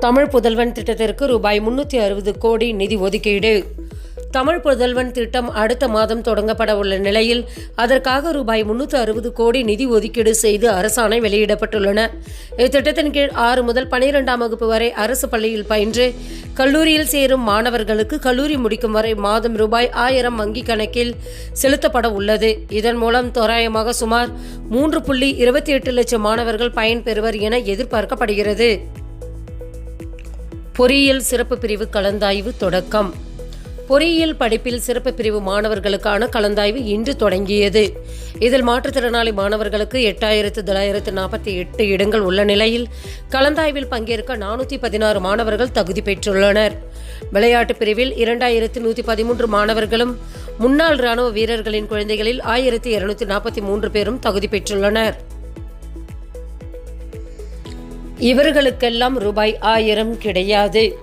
தமிழ் புதல்வன் திட்டத்திற்கு ரூபாய் முன்னூற்றி அறுபது கோடி நிதி ஒதுக்கீடு. தமிழ் புதல்வன் திட்டம் அடுத்த மாதம் தொடங்கப்பட உள்ள நிலையில் அதற்காக ரூபாய் முன்னூற்று அறுபது கோடி நிதி ஒதுக்கீடு செய்து அரசாணை வெளியிடப்பட்டுள்ளன. இத்திட்டத்தின் கீழ் ஆறு முதல் பனிரெண்டாம் வகுப்பு வரை அரசு பள்ளியில் பயின்று கல்லூரியில் சேரும் மாணவர்களுக்கு கல்லூரி முடிக்கும் வரை மாதம் ரூபாய் ஆயிரம் வங்கி கணக்கில் செலுத்தப்பட உள்ளது. இதன் மூலம் தோராயமாக சுமார் மூன்று புள்ளி இருபத்தி எட்டு லட்சம் மாணவர்கள் பயன்பெறுவர் என எதிர்பார்க்கப்படுகிறது. பொறியியல் சிறப்பு பிரிவு கலந்தாய்வு தொடக்கம். பொறியியல் படிப்பில் சிறப்பு பிரிவு மாணவர்களுக்கான கலந்தாய்வு இன்று தொடங்கியது. இதில் மாற்றுத்திறனாளி மாணவர்களுக்கு எட்டாயிரத்து தொள்ளாயிரத்து நாற்பத்தி எட்டு இடங்கள் உள்ள நிலையில் கலந்தாய்வில் பங்கேற்க நானூற்றி பதினாறு மாணவர்கள் தகுதி பெற்றுள்ளனர். விளையாட்டுப் பிரிவில் இரண்டாயிரத்து நூற்றி பதிமூன்று மாணவர்களும் முன்னாள் ராணுவ வீரர்களின் குழந்தைகளில் ஆயிரத்தி இருநூத்தி நாற்பத்தி மூன்று பேரும் தகுதி பெற்றுள்ளனர். இவர்களுக்கெல்லாம் ரூபாய் ஆயிரம் கிடையாது.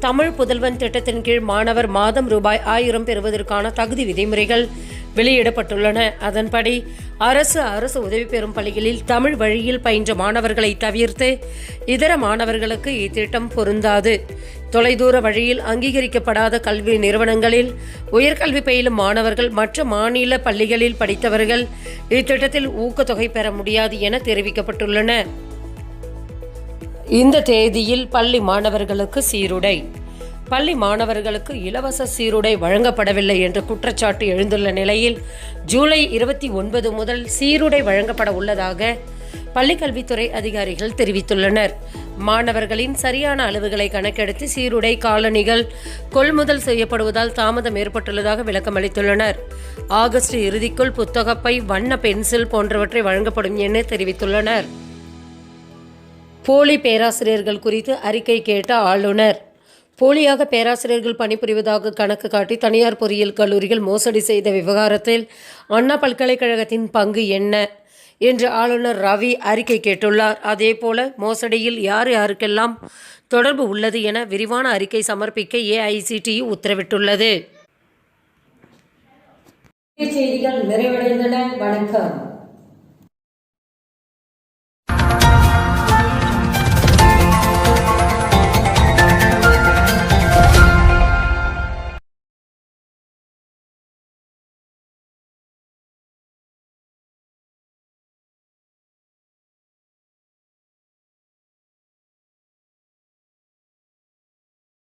தமிழ் புதல்வன் திட்டத்தின் கீழ் மாணவர் மாதம் ரூபாய் ஆயிரம் பெறுவதற்கான தகுதி விதிமுறைகள் வெளியிடப்பட்டுள்ளன. அதன்படி அரசு அரசு உதவி பெறும் பள்ளிகளில் தமிழ் வழியில் பயின்ற மாணவர்களை தவிர்த்து இதர மாணவர்களுக்கு இத்திட்டம் பொருந்தாது. தொலைதூர வழியில் அங்கீகரிக்கப்படாத கல்வி நிறுவனங்களில் உயர்கல்வி பயிலும் மாணவர்கள் மற்ற மாநில பள்ளிகளில் படித்தவர்கள் இத்திட்டத்தில் ஊக்கத்தொகை பெற முடியாது என தெரிவிக்கப்பட்டுள்ளன. இந்த தேதியில் பள்ளி மாணவர்களுக்கு சீருடை. பள்ளி மாணவர்களுக்கு இலவச சீருடை வழங்கப்படவில்லை என்ற குற்றச்சாட்டு எழுந்துள்ள நிலையில் ஜூலை இருபத்தி ஒன்பது முதல் சீருடை வழங்கப்பட உள்ளதாக பள்ளிக்கல்வித்துறை அதிகாரிகள் தெரிவித்துள்ளனர். மாணவர்களின் சரியான அளவுகளை கணக்கெடுத்து சீருடை காலணிகள் கொள்முதல் செய்யப்படுவதால் தாமதம் ஏற்பட்டுள்ளதாக விளக்கம் அளித்துள்ளனர். ஆகஸ்ட் இறுதிக்குள் புத்தகப்பை வண்ண பென்சில் போன்றவற்றை வழங்கப்படும் என தெரிவித்துள்ளனர். போலி பேராசிரியர்கள் குறித்து அறிக்கை கேட்ட ஆளுநர். போலியாக பேராசிரியர்கள் பணிபுரிவதாக கணக்கு காட்டி தனியார் பொறியியல் கல்லூரிகள் மோசடி செய்த விவகாரத்தில் அண்ணா பல்கலைக்கழகத்தின் பங்கு என்ன? என்று ஆளுநர் ரவி அறிக்கை கேட்டுள்ளார். அதேபோல மோசடியில் யார் யாருக்கெல்லாம் தொடர்பு உள்ளது என விரிவான அறிக்கை சமர்ப்பிக்க ஏஐசிடியு உத்தரவிட்டுள்ளது. செய்திகள் நிறைவடைந்தன. வணக்கம்.